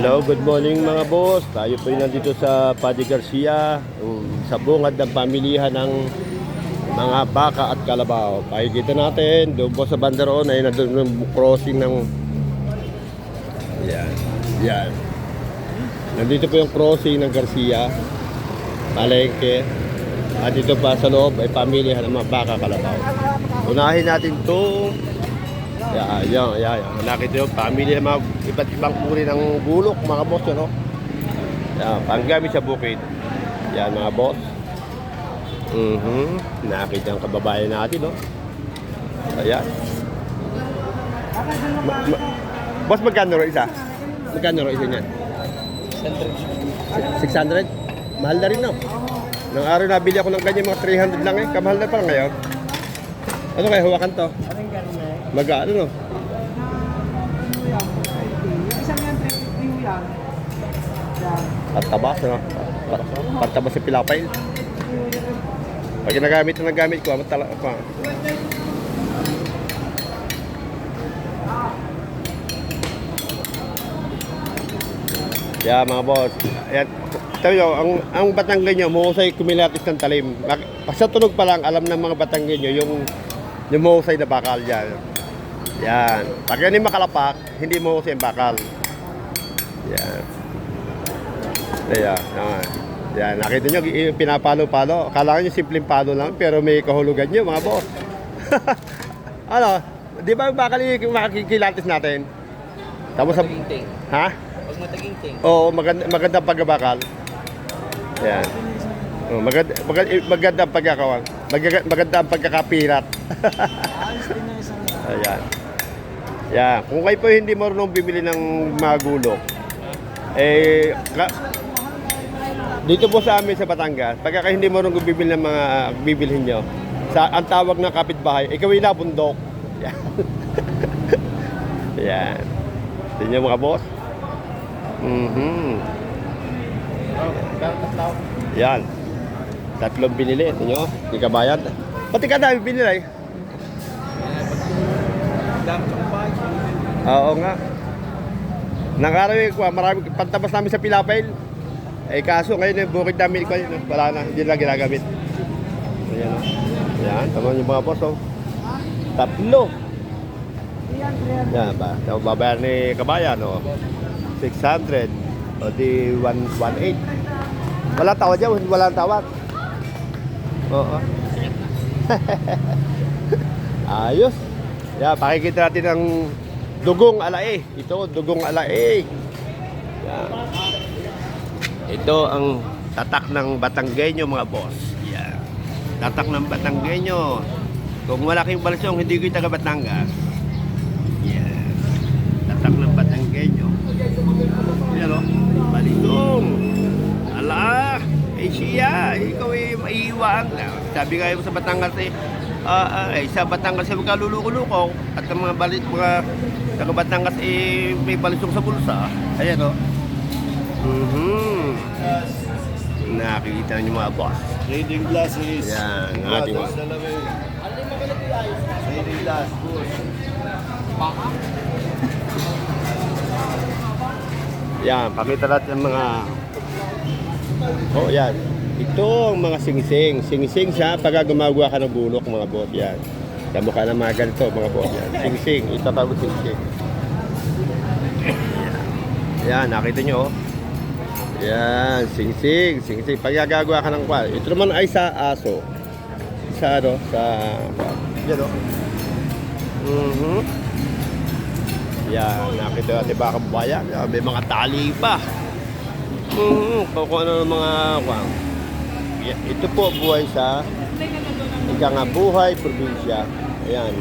Hello, good morning mga boss. Tayo po nandito sa Padre Garcia, sa bungad ng pamilihan ng mga baka at kalabaw. Pakikita natin, doon po sa banderon ay nandun yung crossing ng... Yan, yan. Nandito po yung crossing ng Garcia, Palengke. At dito pa sa loob ay pamilihan ng mga baka kalabaw. Unahin natin to yan, yan, yan, yan. Nakita yung family ng mga iba't ibang uri ng bulok, mga boss, ano? Yan, panggamit sa bukid. Yan, mga boss. Mhm. Nakita ang kababayan natin, no? Ayan. Ma- ma- boss, magkano ro isa? Magkano ro isa niyan? 600. Mahal na rin, no? Nang araw nabili ako ng kanya mga 300 lang eh. Kamahal na pala ngayon. Ano kaya hawakan to? Magkano no? Isang yan, 350 yan. Patabas, no? Pat- Patabas sa pilapay. Pag ginagamit na nagamit ko, matala pa. Yeah, mga boss. Ayan. Sabi nyo, ang, ang Batanggenyo, mahusay kumilatis ng talim. Sa tunog pa lang, alam ng mga Batanggenyo, yung, yung mahusay na bakal dyan. Yan. Pag yan yung makalapak, hindi mahusay ang bakal. Yan. Ayan, naman. Yan, nakita nyo, pinapalo-palo. Akala nyo simpleng palo lang, pero may kahulugan nyo, mga boss. ano, di ba yung bakal yung makikilatis natin? Tapos sa... Mataging-ting. Ha? Pag mataging-ting. Oo, maganda, magandang pagkabakal. Yan. Oh, maganda, maganda, maganda ang pagkakawan. Maganda, maganda ang pagkakapirat. Ayan. Yan. Kung kayo po hindi marunong bibili ng mga gulok, eh, ka- dito po sa amin sa Batangas, pagka kayo hindi marunong bibili ng mga bibilhin nyo, sa, ang tawag ng kapitbahay, ikaw ay nabundok. Yan. Yan. Tingnan mga boss. Mhm. Yan. Tatlong binili. Nyo. Hindi ka bayad. Pati ka dami binili. Dami sa kumpay. Oo nga. Nangaraw ko, marami pantabas namin sa Pilapil. Eh kaso ngayon yung bukid namin ko. Wala na, hindi na ginagamit. Ayan. oh. Yan, tama yung mga boss. Oh. Tatlo. Yan ba? Sa babayan ni Kabayan, oh. 600. O di 118. Wala tawad yan, wala tawad. Oo. Ayos. Yeah, pakikita natin ang dugong alae. Ito, dugong alae. Yan. Ito ang tatak ng Batanggenyo mga boss. Yan. Tatak ng Batanggenyo. Kung malaking balsong, hindi yung taga Batangas. Yan. Tatak ng Batanggenyo. Yan o. Balitong. Ala. Eh siya. Ikaw eh maiiwan. Sabi nga sa Batangas eh. Ah, ah, eh, sa Batangas ay magkaluluko-luko at ang mga balit mga taga Batangas eh may balisong sa bulsa. Ayan o. Mhm. Nakikita niyo mga boss. Reading glasses. Yan, ang ating mga. Reading glass. Yan, pakita natin ang mga Oh, yan. Ito ang mga singsing. Singsing siya pag gumagawa ka ng bulok, mga boss. Yan. Kamukha ng mga ganito, mga boss. Yan. Singsing. Ito tawag singsing. Yan, nakita nyo. oh. Yan, singsing. Singsing. Pag gagawa ka ng kwal. Ito naman ay sa aso. Sa ano, sa kwal. Yan, oh. Mhm. Yan, nakita natin ba kabayan? Yan, May mga tali pa. Hmm, kung ano ng mga. Ya- Ito po buhay sa ika nga buhay probinsya. Ayan.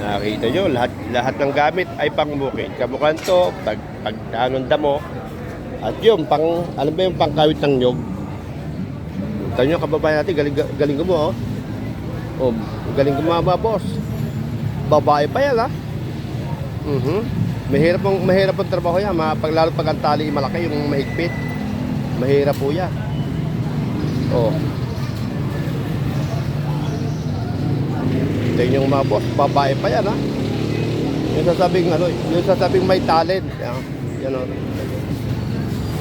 Nakita nyo, lahat, lahat ng gamit ay pangmukid. Kamukhan to, pag, pag anong damo. At yun, pang, ano ba yung pangkawit ng nyog? Ito nyo, kababayan natin, galing, galing mo, oh. Oh, galing gumama, boss. Babae pa yan, ha? Mhm. Mahirap ang mahirap ang trabaho yan, pag lalo pag ang tali malaki yung mahigpit. Mahirap po yan. Oh. Tingnan yung mga babae pa yan ha. Yung sasabing ano, yung sasabing may talent. Yan. Yan o.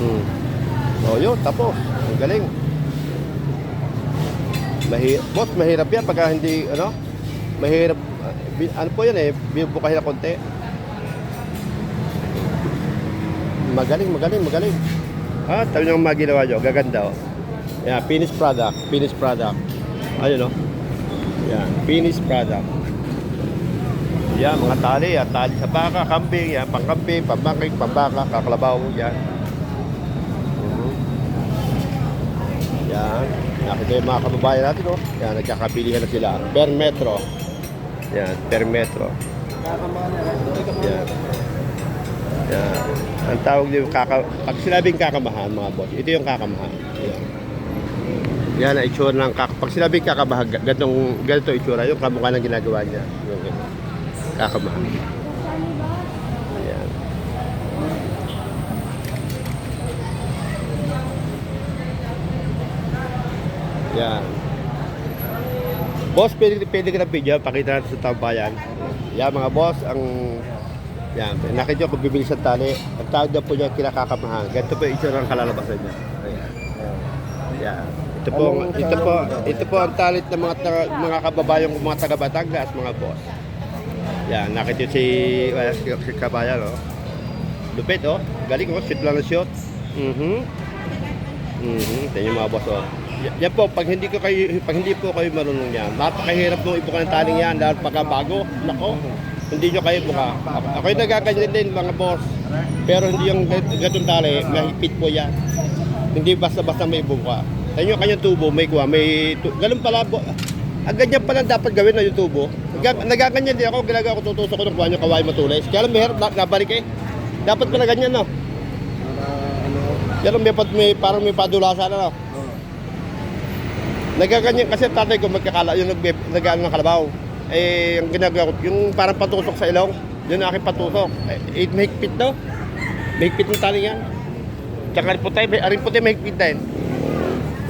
Hmm. O yun, tapos. Ang galing. Mahi boss, mahirap yan pagka hindi, ano, mahirap, ah, ano po yan eh, binubukahin na konti. Magaling, magaling, magaling. Ah, tayo nyo mga ginawa nyo, gaganda oh. Yan, finished product, finished product. Ayun oh. Yan, finished product. Yan, mga tali, yan, tali sa baka, kambing, yan, pangkambing, pambangking, pambaka, kakalabaw, yan. Mhm. Yan, nakita yung mga kababayan natin, oh. Yan, nagkakabilihan na sila. Per metro. Yan, per metro. Yan. Yan. Ang tawag yung kaka... Pag sinabing kakamahan, mga boss, ito yung kakamahan. Yan. Yan ang itsura ng kak... Pag sinabing kakamahan, ga- ganitong, ganito itsura, yung kamukha ng ginagawa niya. Yung ganito. Kakamahan. Yan. Yan. Boss, pwede, pwede ka ng video, pakita natin sa taong bayan. Yan mga boss, ang yan, nakita kung bibili sa tali. Ang tawag daw po niya kinakakamahan. Ganito po yung itsura ng kalalabasan niya. Ayan. Yan. Ito po, ito po, ito po ang talit ng mga taga, mga kababayan ko, mga taga Batangas, mga boss. Yan, nakita si, uh, si, Kabayan, oh. Lupit, oh. Galing, oh. Shoot lang na shoot. Mhm. Mhm. Ito yung mga boss, oh. Y- yan po, pag hindi ko kayo, pag hindi po kayo marunong yan, napakahirap nung ibuka ng taling yan dahil pagka bago, nako, hindi nyo kayo buka. Ako, ako yung nagaganyan din, mga boss. Pero hindi yung gat- gatong tali, mahigpit po yan. Hindi basta-basta may buka. Sa inyo, kanyang tubo, may kuha, may, tu- ganun pala, bo, ang ganyan pala dapat gawin na yung tubo. Nag- Nagaganyan din ako, ginagawa ko tutusok ko ng kuha nyo kaway matulis. Kaya lang, mahirap, na- nabalik eh. Dapat pala ganyan, no? Kaya lang, may, pat- may, parang may padulasan, no? Nagaganyan kasi tatay ko magkakala yung nag nag ng kalabaw. Eh ang ginagawa ko yung parang patusok sa ilong, yun ang aking patusok. Eh, eh mahigpit no. Mahigpit ng tali yan. Tsaka rin puti, may aring puti mahigpit din.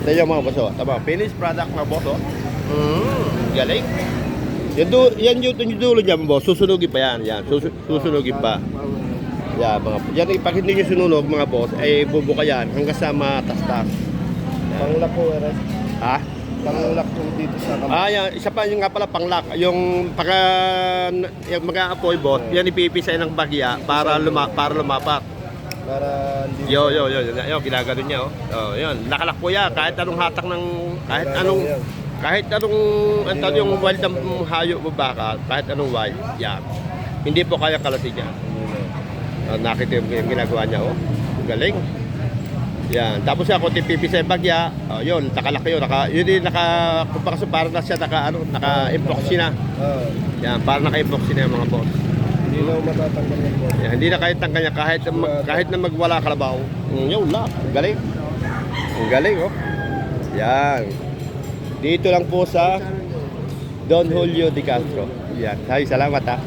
Ito yung mga boso. Tama, finished product mga boso. Mm, galing. Yan, du, yan yung, dulo niya, boss. Susunugin pa yan. Yan, sus, susunugin pa. Yan, mga, yan, eh, pag hindi nyo sununog, mga boss, ay bubuka yan hanggang sa matastas. Panglak po, Eres. Ha? Panglak po dito sa kamay. Ah, yan. Isa pa yung nga pala panglock. Yung pagka yung mag-aapoy bot, yan ipipisay ng bagya para luma, para lumapat. Para hindi Yo, yo, yo. Yo, yo ginagano niya, oh. Oh, yun. Nakalak po yan. Kahit anong hatak ng, kahit anong, kahit anong, ang tawag yung wild ng hayop o baka, kahit anong wild, yan. Hindi po kaya kalasin niya. Uh, nakita yung, yung ginagawa niya, oh. Galing. Yan. Tapos siya, kung tipipisay bagya, oh, yun, nakalaki yun. Naka, yun yung naka, kung baka parang na siya, naka, ano, naka-epoxy na. Ah, Yan, parang naka-epoxy na yung mga boss. Hindi na matatanggal ng boss. Yan, hindi na kahit tangka niya, kahit, kahit na magwala kalabaw. Mm, yun, ang galing. Ang galing, oh. Yan. Dito lang po sa Don Julio de Castro. Yan. Ay, salamat ha.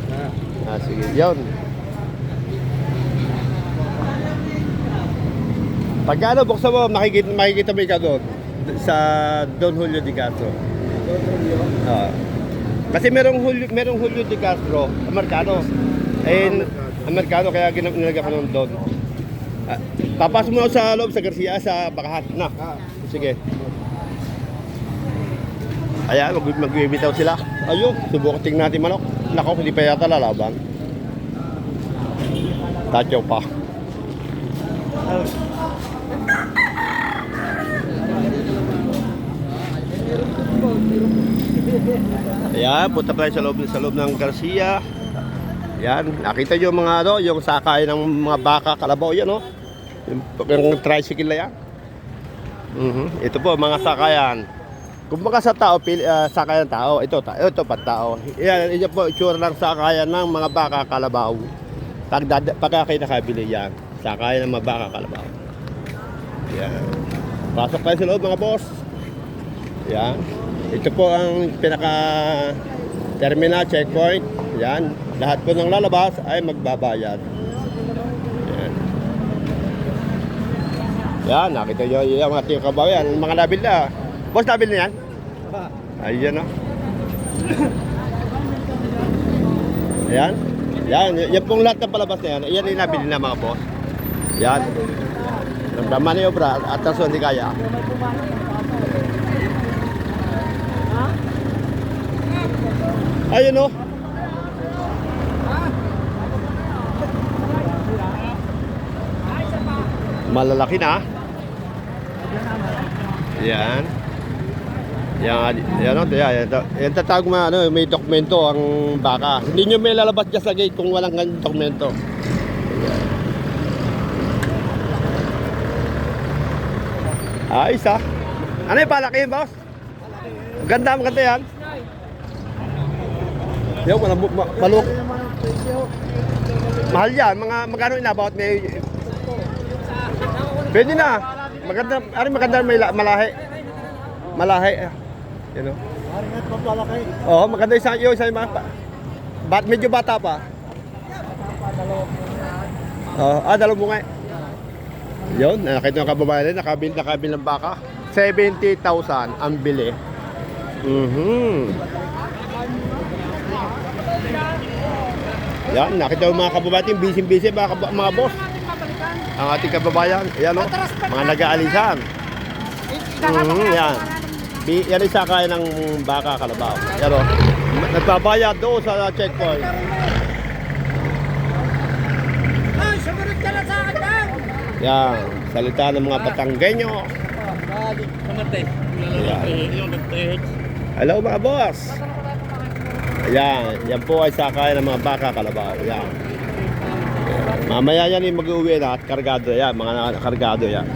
Ah, sige. Yun. Pagkano buksan mo, makikita, makikita mo ikaw doon sa Don Julio de Castro. Ah. Kasi merong Julio, merong Julio de Castro, Amerikano. Eh, Amerikano kaya nilagay ko nun doon. Ah, papasok ako sa loob sa Garcia sa Bakahat na. Sige. Ayan, mag magbibitaw sila. Ayun, subukan tingnan natin manok. Nako, hindi pa yata lalaban. Tatyaw pa. Ayan, punta tayo sa loob, sa loob ng Garcia. Ayan, nakita nyo mga ano, yung sakay ng mga baka, kalabaw yan, oh. Yung, yung tricycle na yan. Mhm. Ito po, mga sakayan. Kung baka sa tao, pili, ah, sakayan tao, ito, ta, ito pa tao. Yan, ito po, itsura ng sakayan ng mga baka, kalabaw. Pag, pagka kayo nakabili yan, sakayan ng mga baka, kalabaw. Yan. Pasok tayo sa loob, mga boss. Yan. Ito po ang pinaka terminal checkpoint. Yan. Lahat po ng lalabas ay magbabayad. Yan. Yan, nakita nyo yung mga tiyo kabayan, mga nabil na. Boss, nabil na yan? Ayan o. Ayan. Yan, yan pong lahat ng palabas na yan, yan yung nabili na mga boss. Yan. Ramdaman niyo, bra. Atraso, hindi kaya. Ayun, oh. Malalaki na. Yan. Yan, yan, yan, yan, yan, yan tatawag mo, ano, may dokumento ang baka. Hindi nyo may lalabas dyan sa gate kung walang ganyan dokumento. Ayos ah. Ano yung palaki boss? Ganda, maganda yan. Yo, wala ma, maluk. Mahal yan, mga magkano inabot may Pwede na. Maganda, ari maganda may la- malahi. Malahi. ah. You know? Haringat papalaki. Oo, maganda isang yung isang mga. Bat medyo bata pa. Oo, ah, dalawa mo nga. Yun, nakita ng kababayan, nakabil, nakabil ng baka. 70,000 ang bili. Mhm. Yan, nakita yung mga kababayan, busy-busy mga, mga boss. Ang ating kababayan, yan o, mga nag-aalisan. Mhm, yan. Yan isa kaya ng baka kalabaw. Yan o, nagbabayad doon sa checkpoint. Ay, sumunod ka lang sa akin lang! Yan, salita ng mga Batanggenyo. Hello mga boss. Yan, yan po ay sakay ng mga baka kalabaw. Yan. Mamaya yan yung mag-uwi na at kargado yan, mga kargado yan.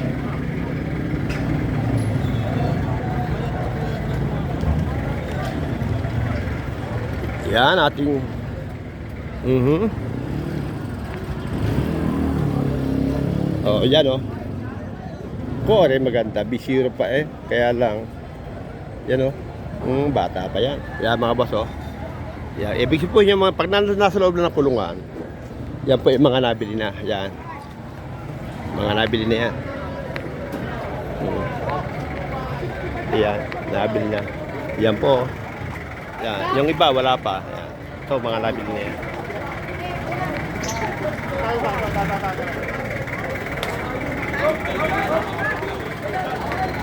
Yan ating Mhm. Oh, yan oh. Ko rin maganda, bisiro pa eh. Kaya lang yan oh. Mm, bata pa yan. Yan mga boss oh. Yan, ibig sabihin yung mga pag nasa loob na ng kulungan, yan po yung mga nabili na. Yan. Mga nabili na yan. Mm. Yan, nabili na. Yan po. oh. Yan, yung iba wala pa. Yan. Ito mga nabili na yan.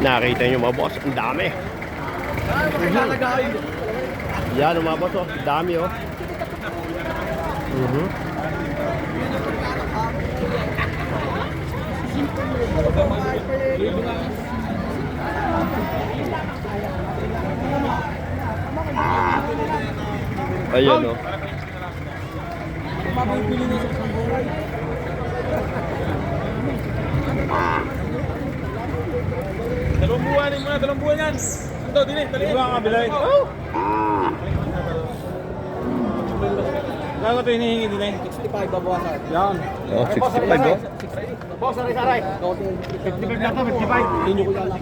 Nakita nyo mga boss, ang dami. Yan mga boss, oh. dami oh. Mhm. Ayun oh. Dalawang buwan mo na, dalawang buwan yan. Ito, dili, dali. Iba ka bilay. Oh! Kaya ito hinihingi din eh. 65 babawasan. Yan. Oh, 65 oh. Boss, aray, aray. 55 na to, 55. Inyo ko yan lang.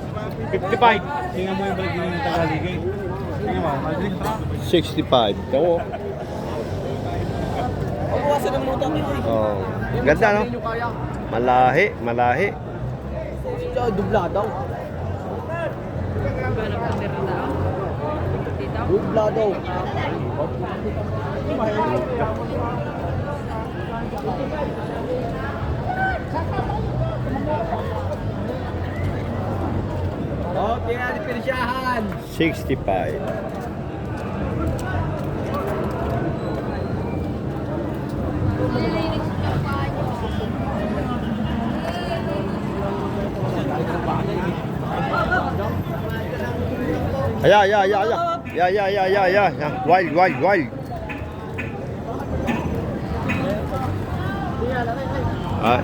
55. Tingnan mo yung balik ng Tagaligay. Tingnan mo, malilig pa. 65. Ito oh. Babawasan ng motor nito eh. Oh. Ganda no? Malahi, malahi. Siya, dubla daw. Dubla daw. Oh, tingnan natin pinisyahan. 65. Aya, aya, aya, aya. Ya, ya, ya, ya, ya. ya. Wild, wild, wild. Ah,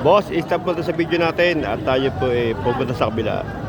boss, stop po sa video natin at tayo po eh, pupunta sa kabila.